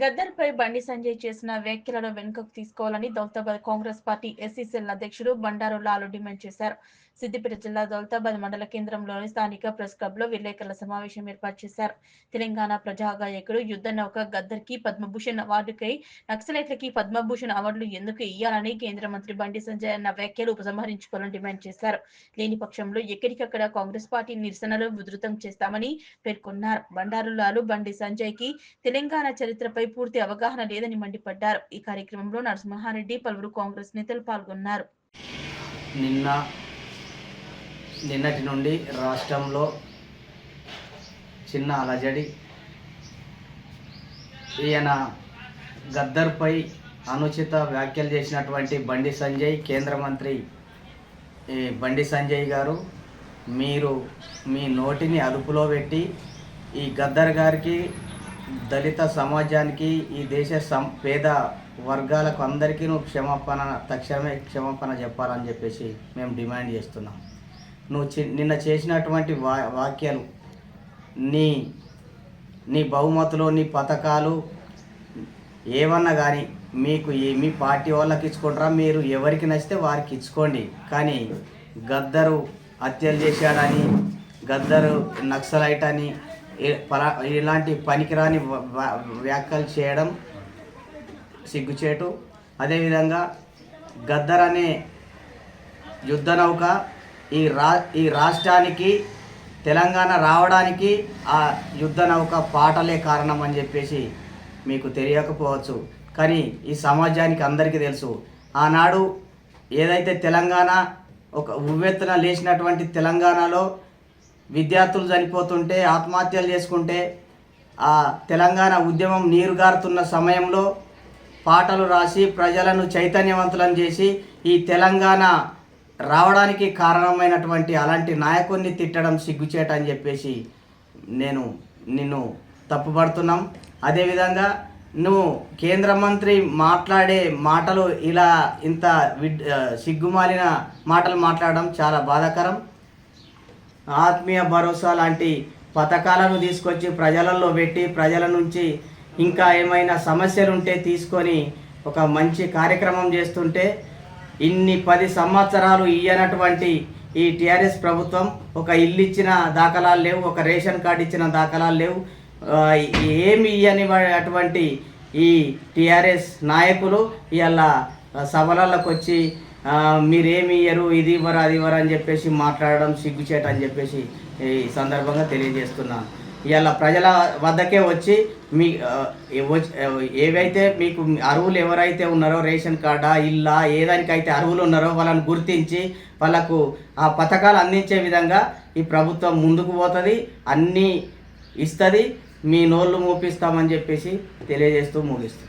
గద్దర్పై బండి సంజయ్ చేసిన వ్యాఖ్యలను వెనుకకు తీసుకోవాలని దౌలతాబాద్ కాంగ్రెస్ పార్టీ ఎస్సీసీఎల్ అధ్యక్షుడు బండారు లాలు డిమాండ్ చేశారు. సిద్దిపేట జిల్లా దౌలతాబాద్ మండల కేంద్రంలోని స్థానిక ప్రెస్ క్లబ్లో విలేకరుల సమావేశం ఏర్పాటు చేశారు. తెలంగాణ ప్రజాగాయకుడు యుద్ధ నౌక గద్దర్కి పద్మభూషణ్ అవార్డుకై నక్సలైట్లకి పద్మభూషణ్ అవార్డులు ఎందుకు ఇయ్యాలని కేంద్ర మంత్రి బండి సంజయ్ అన్న వ్యాఖ్యలు ఉపసంహరించుకోవాలని డిమాండ్ చేశారు. లేని పక్షంలో ఎక్కడికక్కడ కాంగ్రెస్ పార్టీ నిరసనలు ఉధృతం చేస్తామని పేర్కొన్నారు. బండారు లాలు బండి సంజయ్కి తెలంగాణ చరిత్రపై పూర్తి అవగాహన లేదని మండిపడ్డారు. ఈ కార్యక్రమంలో నరసింహారెడ్డి పలువురు కాంగ్రెస్ నేతలు పాల్గొన్నారు. నిన్న నిన్నటి నుండి రాష్ట్రంలో చిన్న అలజడి. ఈయన గద్దర్పై అనుచిత వ్యాఖ్యలు చేసినటువంటి బండి సంజయ్ కేంద్ర మంత్రి బండి సంజయ్ గారు మీరు మీ నోటిని అదుపులో పెట్టి ఈ గద్దర్ గారికి దళిత సమాజానికి ఈ దేశ సం పేద వర్గాలకు అందరికీ నువ్వు క్షమాపణ తక్షణమే క్షమాపణ చెప్పాలని చెప్పేసి మేము డిమాండ్ చేస్తున్నాం. నువ్వు నిన్న చేసినటువంటి వా వాక్యాలు నీ నీ బహుమతులు నీ పథకాలు ఏమన్నా కానీ మీకు ఏ మీ పార్టీ వాళ్ళకి ఇచ్చుకుంటారా? మీరు ఎవరికి నచ్చితే వారికి ఇచ్చుకోండి. కానీ గద్దరు హత్యలు చేశాడని గద్దరు నక్సలైట్ అని ఇలాంటి పనికిరాని వ్యాఖ్యలు చేయడం సిగ్గుచేటు. అదేవిధంగా గద్దర్ అనే యుద్ధ నౌక ఈ రా ఈ రాష్ట్రానికి తెలంగాణ రావడానికి ఆ యుద్ధ నౌక పాటలే కారణం అని చెప్పేసి మీకు తెలియకపోవచ్చు. కానీ ఈ సమాజానికి అందరికీ తెలుసు. ఆనాడు ఏదైతే తెలంగాణ ఒక ఉవ్వెత్తున లేచినటువంటి తెలంగాణలో విద్యార్థులు చనిపోతుంటే ఆత్మహత్యలు చేసుకుంటే ఆ తెలంగాణ ఉద్యమం నీరుగారుతున్న సమయంలో పాటలు రాసి ప్రజలను చైతన్యవంతులను చేసి ఈ తెలంగాణ రావడానికి కారణమైనటువంటి అలాంటి నాయకుడిని తిట్టడం సిగ్గుచేట అని చెప్పేసి నేను నిన్ను తప్పుపడుతున్నాం. అదేవిధంగా నువ్వు కేంద్ర మంత్రి మాట్లాడే మాటలు ఇలా ఇంత విడ్ సిగ్గుమాలిన మాటలు మాట్లాడడం చాలా బాధాకరం. ఆత్మీయ భరోసా లాంటి పథకాలను తీసుకొచ్చి ప్రజలలో పెట్టి ప్రజల నుంచి ఇంకా ఏమైనా సమస్యలు ఉంటే తీసుకొని ఒక మంచి కార్యక్రమం చేస్తుంటే ఇన్ని పది సంవత్సరాలు ఇయ్యనటువంటి ఈ టిఆర్ఎస్ ప్రభుత్వం ఒక ఇల్లు ఇచ్చిన దాఖలాలు లేవు ఒక రేషన్ కార్డు ఇచ్చిన దాఖలాలు లేవు. ఏమి ఇయ్యని అటువంటి ఈ టిఆర్ఎస్ నాయకులు ఇవాళ సభలలోకి వచ్చి మీరేమి ఇయ్యరు ఇది ఇవ్వరు అది ఇవ్వరు అని చెప్పేసి మాట్లాడడం సిగ్గుచేట అని చెప్పేసి ఈ సందర్భంగా తెలియజేస్తున్నాను. ఇవాళ ప్రజల వద్దకే వచ్చి మీ వచ్చి- ఏవైతే మీకు అరువులు ఎవరైతే ఉన్నారో రేషన్ కార్డా ఇల్లా ఏ దానికైతే అరువులు ఉన్నారో వాళ్ళని గుర్తించి వాళ్ళకు ఆ పథకాలు అందించే విధంగా ఈ ప్రభుత్వం ముందుకు పోతుంది అన్నీ ఇస్తుంది మీ నోళ్ళు మూపిస్తామని చెప్పేసి తెలియజేస్తూ ముగిస్తుంది